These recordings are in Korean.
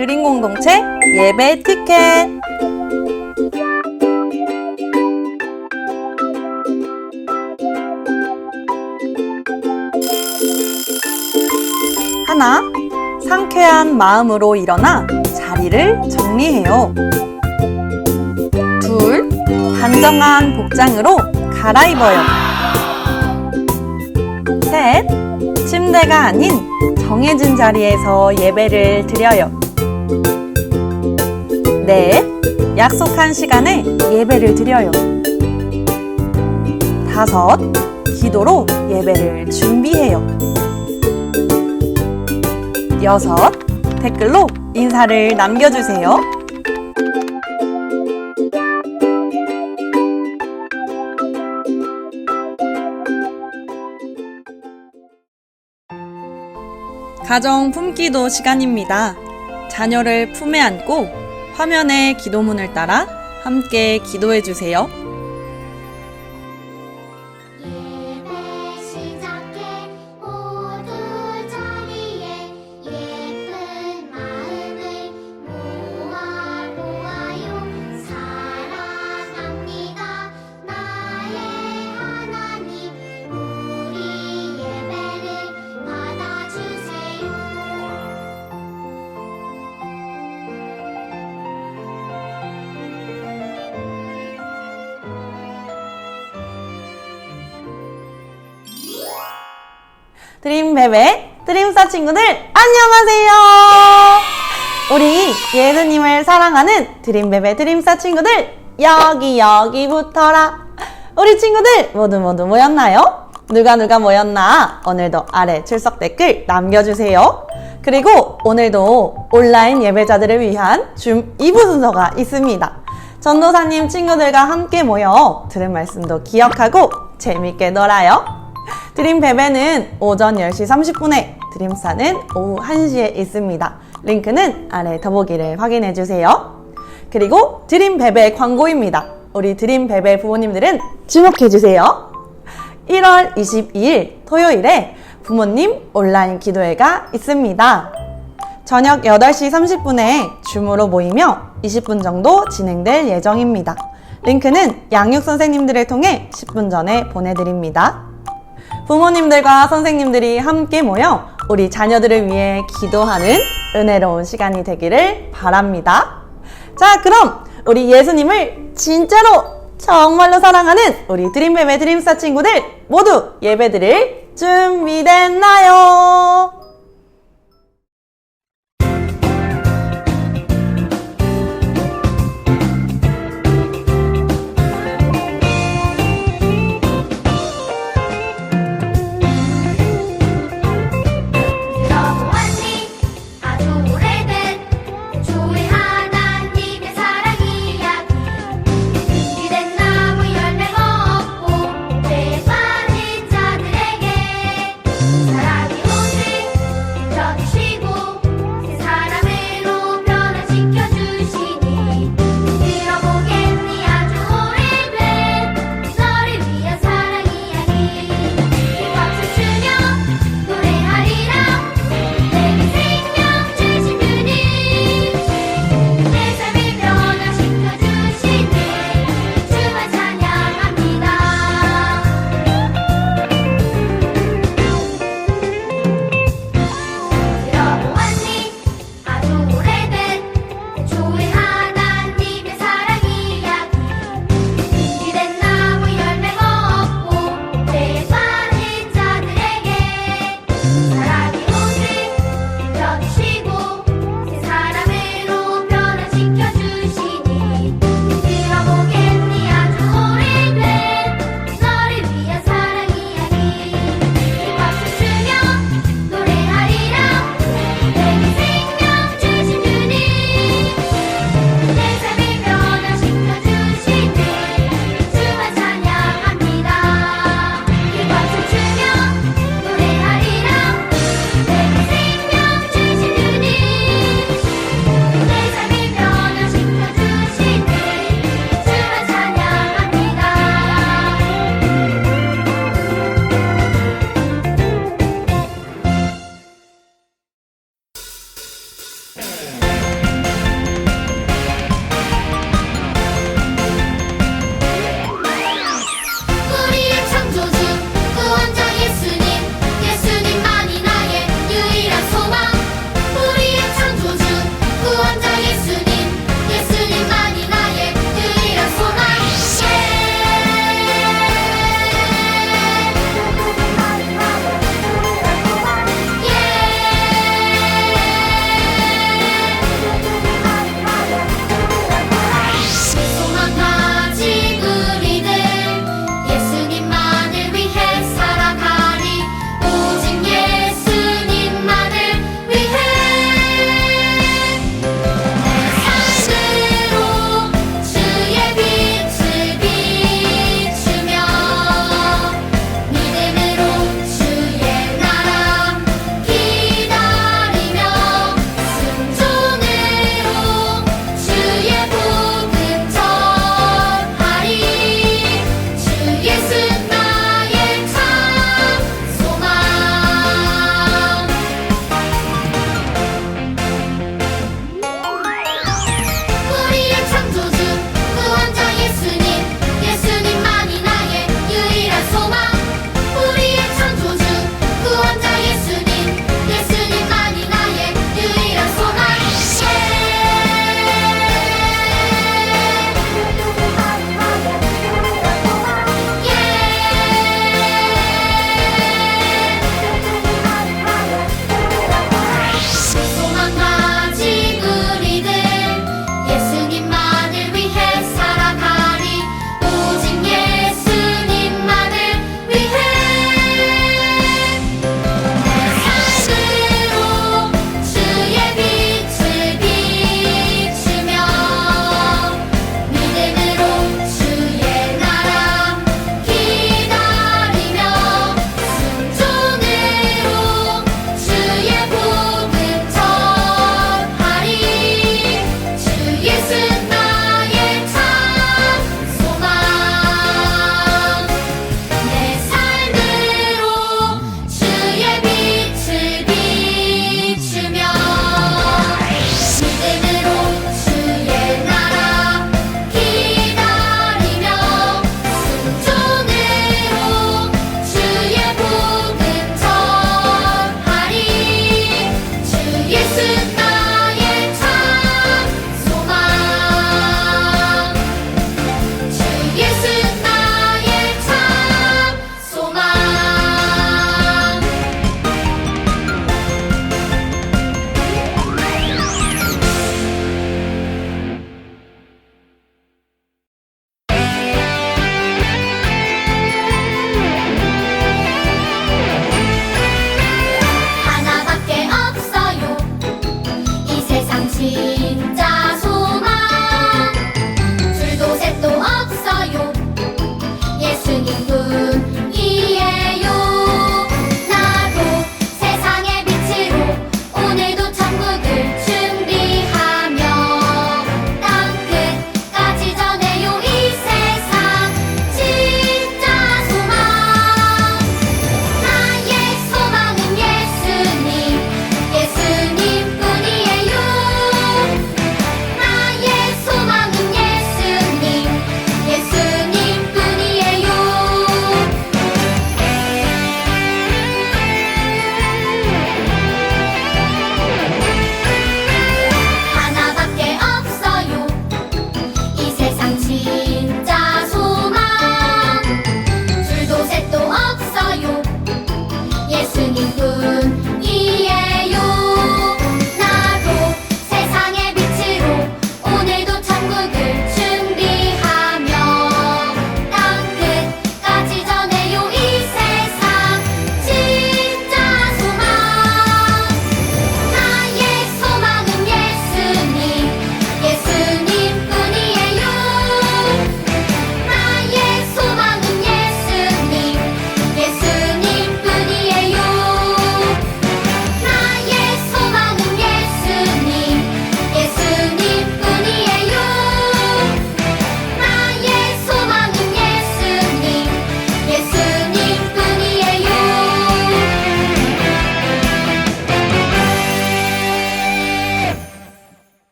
드림 공동체 예배 티켓 하나 상쾌한 마음으로 일어나 자리를 정리해요. 둘 단정한 복장으로 갈아입어요. 셋 침대가 아닌 정해진 자리에서 예배를 드려요. 넷 약속한 시간에 예배를 드려요. 다섯 기도로 예배를 준비해요. 여섯 댓글로 인사를 남겨주세요. 가정 품기도 시간입니다. 자녀를 품에 안고 화면의 기도문을 따라 함께 기도해 주세요. 드림베베 드림사 친구들 안녕하세요. 우리 예수님을 사랑하는 드림베베 드림사 친구들 여기 여기부터라. 우리 친구들 모두 모두 모였나요? 누가 누가 모였나? 오늘도 아래 출석 댓글 남겨주세요. 그리고 오늘도 온라인 예배자들을 위한 줌 2부 순서가 있습니다. 전도사님 친구들과 함께 모여 들은 말씀도 기억하고 재밌게 놀아요. 드림 베베는 오전 10시 30분에 드림사는 오후 1시에 있습니다. 링크는 아래 더보기를 확인해 주세요. 그리고 드림 베베 광고입니다. 우리 드림 베베 부모님들은 주목해 주세요. 1월 22일 토요일에 부모님 온라인 기도회가 있습니다. 저녁 8시 30분에 줌으로 모이며 20분 정도 진행될 예정입니다. 링크는 양육 선생님들을 통해 10분 전에 보내드립니다. 부모님들과 선생님들이 함께 모여 우리 자녀들을 위해 기도하는 은혜로운 시간이 되기를 바랍니다. 자, 그럼 우리 예수님을 진짜로 정말로 사랑하는 우리 드림베베 드림스타 친구들 모두 예배드릴 준비됐나요?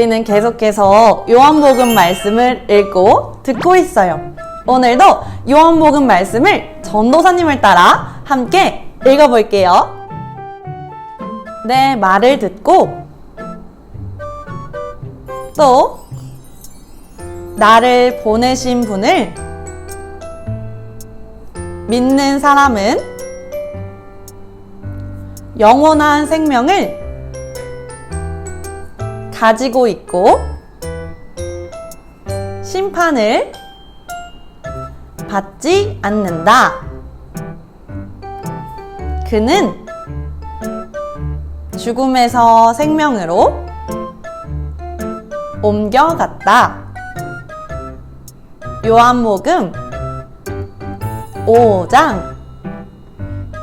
우리는 계속해서 요한복음 말씀을 읽고 듣고 있어요. 오늘도 요한복음 말씀을 전도사님을 따라 함께 읽어볼게요. 내 말을 듣고 또 나를 보내신 분을 믿는 사람은 영원한 생명을 가지고 있고 심판을 받지 않는다. 그는 죽음에서 생명으로 옮겨갔다. 요한복음 5장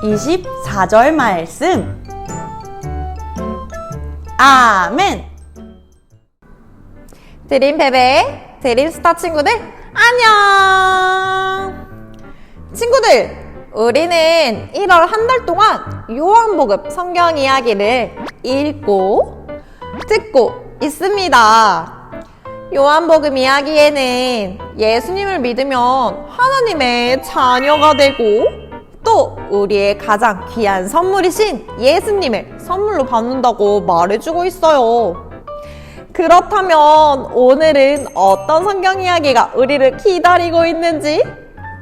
24절 말씀. 아멘. 드림베베 드림스타 친구들 안녕! 친구들 우리는 1월 한 달 동안 요한복음 성경 이야기를 읽고 듣고 있습니다. 요한복음 이야기에는 예수님을 믿으면 하나님의 자녀가 되고 또 우리의 가장 귀한 선물이신 예수님을 선물로 받는다고 말해주고 있어요 그렇다면 오늘은 어떤 성경 이야기가 우리를 기다리고 있는지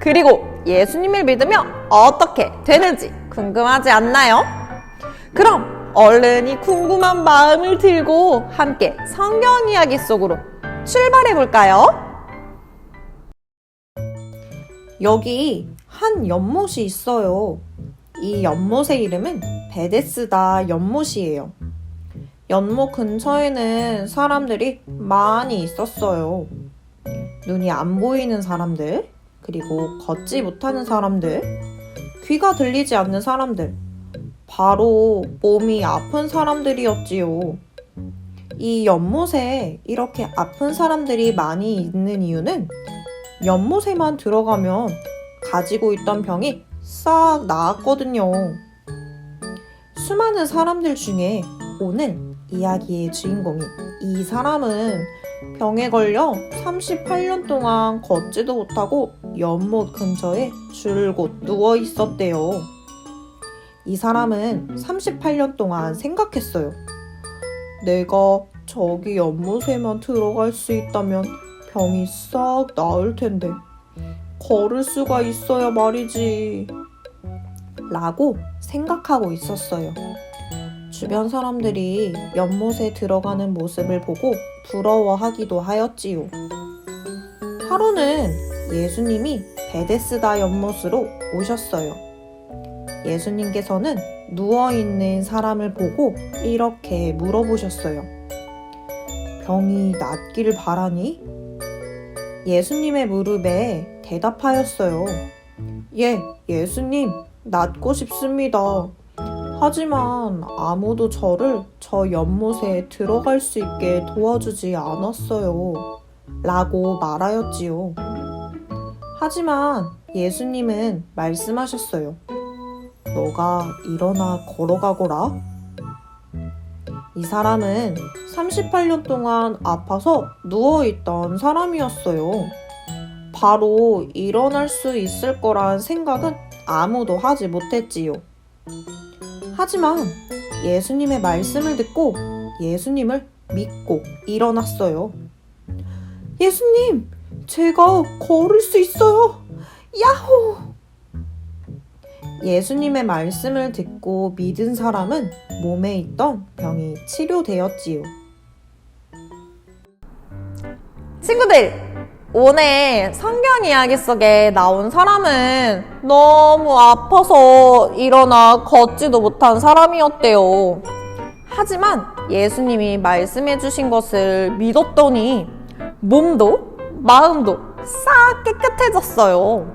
그리고 예수님을 믿으면 어떻게 되는지 궁금하지 않나요? 그럼 얼른 이 궁금한 마음을 들고 함께 성경 이야기 속으로 출발해 볼까요? 여기 한 연못이 있어요. 이 연못의 이름은 베데스다 연못이에요. 연못 근처에는 사람들이 많이 있었어요. 눈이 안 보이는 사람들, 그리고 걷지 못하는 사람들, 귀가 들리지 않는 사람들, 바로 몸이 아픈 사람들이었지요. 이 연못에 이렇게 아픈 사람들이 많이 있는 이유는 연못에만 들어가면 가지고 있던 병이 싹 나았거든요. 수많은 사람들 중에 오늘 이야기의 주인공인 이 사람은 병에 걸려 38년 동안 걷지도 못하고 연못 근처에 줄곧 누워 있었대요. 이 사람은 38년 동안 생각했어요. 내가 저기 연못에만 들어갈 수 있다면 병이 싹 나을 텐데. 걸을 수가 있어야 말이지. 라고 생각하고 있었어요. 주변 사람들이 연못에 들어가는 모습을 보고 부러워하기도 하였지요. 하루는 예수님이 베데스다 연못으로 오셨어요. 예수님께서는 누워있는 사람을 보고 이렇게 물어보셨어요. 병이 낫길 바라니? 예수님의 무릎에 대답하였어요. 예, 예수님, 낫고 싶습니다. 하지만 아무도 저를 저 연못에 들어갈 수 있게 도와주지 않았어요. 라고 말하였지요. 하지만 예수님은 말씀하셨어요. 너가 일어나 걸어가거라. 이 사람은 38년 동안 아파서 누워있던 사람이었어요. 바로 일어날 수 있을 거란 생각은 아무도 하지 못했지요. 하지만 예수님의 말씀을 듣고 예수님을 믿고 일어났어요. 예수님, 제가 걸을 수 있어요. 야호! 예수님의 말씀을 듣고 믿은 사람은 몸에 있던 병이 치료되었지요. 친구들, 오늘 성경 이야기 속에 나온 사람은 너무 아파서 일어나 걷지도 못한 사람이었대요. 하지만 예수님이 말씀해 주신 것을 믿었더니 몸도 마음도 싹 깨끗해졌어요.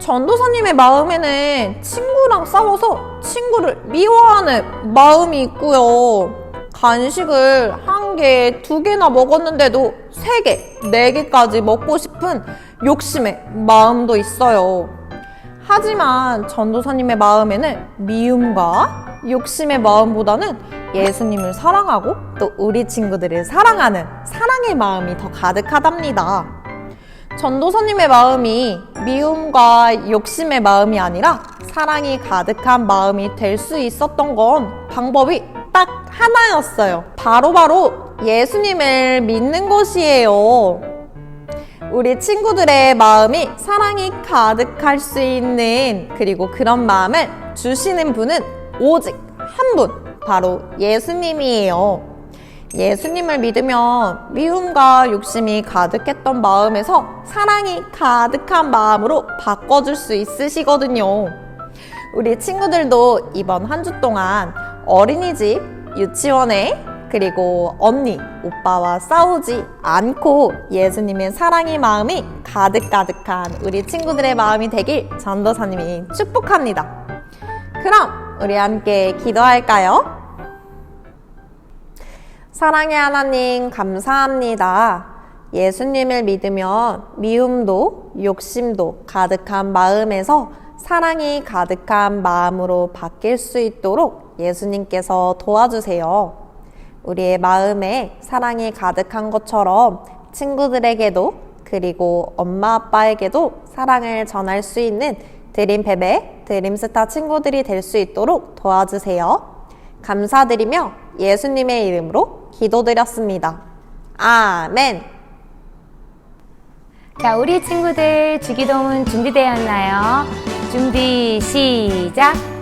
전도사님의 마음에는 친구랑 싸워서 친구를 미워하는 마음이 있고요. 간식을 한 개, 두 개나 먹었는데도 세 개, 네 개까지 먹고 싶은 욕심의 마음도 있어요. 하지만 전도사님의 마음에는 미움과 욕심의 마음보다는 예수님을 사랑하고 또 우리 친구들을 사랑하는 사랑의 마음이 더 가득하답니다. 전도사님의 마음이 미움과 욕심의 마음이 아니라 사랑이 가득한 마음이 될 수 있었던 건 방법이 딱 하나였어요. 바로 바로 예수님을 믿는 것이에요. 우리 친구들의 마음이 사랑이 가득할 수 있는 그리고 그런 마음을 주시는 분은 오직 한 분, 바로 예수님이에요. 예수님을 믿으면 미움과 욕심이 가득했던 마음에서 사랑이 가득한 마음으로 바꿔줄 수 있으시거든요. 우리 친구들도 이번 한 주 동안 어린이집, 유치원에 그리고 언니, 오빠와 싸우지 않고 예수님의 사랑의 마음이 가득가득한 우리 친구들의 마음이 되길 전도사님이 축복합니다. 그럼 우리 함께 기도할까요? 사랑의 하나님, 감사합니다. 예수님을 믿으면 미움도 욕심도 가득한 마음에서 사랑이 가득한 마음으로 바뀔 수 있도록 예수님께서 도와주세요. 우리의 마음에 사랑이 가득한 것처럼 친구들에게도 그리고 엄마 아빠에게도 사랑을 전할 수 있는 드림 베베, 드림스타 친구들이 될 수 있도록 도와주세요. 감사드리며 예수님의 이름으로 기도드렸습니다. 아멘. 자, 우리 친구들 주기도문 준비되었나요? 준비, 시작!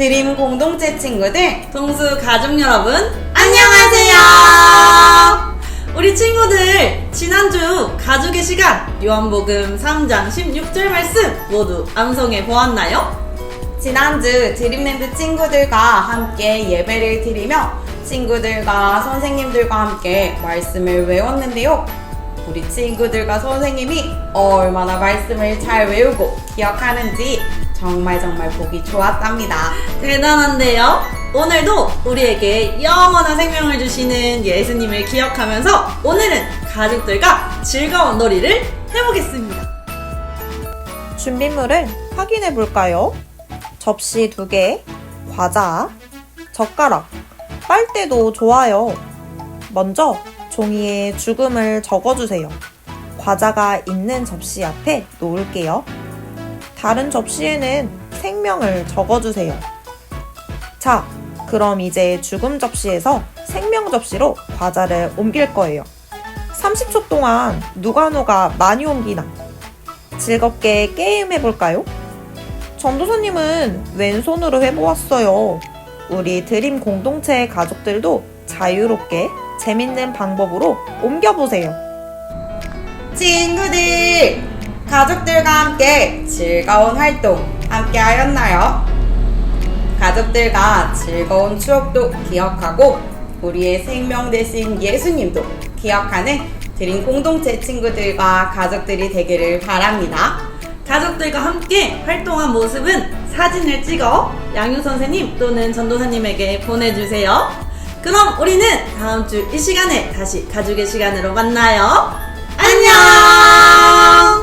드림 공동체 친구들, 동수 가족 여러분, 안녕하세요! 우리 친구들, 지난주 가족의 시간, 요한복음 3장 16절 말씀 모두 암송해 보았나요? 지난주 드림랜드 친구들과 함께 예배를 드리며 친구들과 선생님들과 함께 말씀을 외웠는데요. 우리 친구들과 선생님이 얼마나 말씀을 잘 외우고 기억하는지 정말 정말 보기 좋았답니다. 대단한데요? 오늘도 우리에게 영원한 생명을 주시는 예수님을 기억하면서 오늘은 가족들과 즐거운 놀이를 해보겠습니다. 준비물을 확인해 볼까요? 접시 두 개, 과자, 젓가락, 빨대도 좋아요. 먼저 종이에 죽음을 적어주세요. 과자가 있는 접시 앞에 놓을게요. 다른 접시에는 생명을 적어주세요. 자, 그럼 이제 죽음 접시에서 생명 접시로 과자를 옮길 거예요. 30초 동안 누가 누가 많이 옮기나 즐겁게 게임해 볼까요? 전도사님은 왼손으로 해보았어요. 우리 드림 공동체 가족들도 자유롭게 재밌는 방법으로 옮겨보세요. 친구들, 가족들과 함께 즐거운 활동 함께 하였나요? 가족들과 즐거운 추억도 기억하고 우리의 생명 대신 예수님도 기억하는 드림 공동체 친구들과 가족들이 되기를 바랍니다. 가족들과 함께 활동한 모습은 사진을 찍어 양육 선생님 또는 전도사님에게 보내주세요. 그럼 우리는 다음 주 이 시간에 다시 가족의 시간으로 만나요. 안녕!